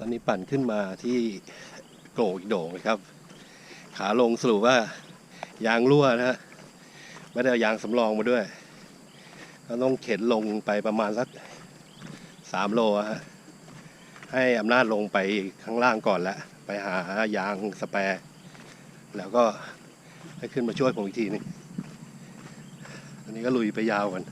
ตอนนี้ปั่นขึ้นมาที่โกงอีกโด่งครับ ขาลงสรุปว่ายางรั่วนะฮะไม่ได้เอายางสำรองมาด้วย ก็ต้องเข็นลงไปประมาณสักสามโลฮะให้อำนาจลงไปข้างล่างก่อนแล้วไปหายางสแปร์แล้วก็ให้ขึ้นมาช่วยผมอีกทีนึงอันนี้ก็ลุยไปยาวกัน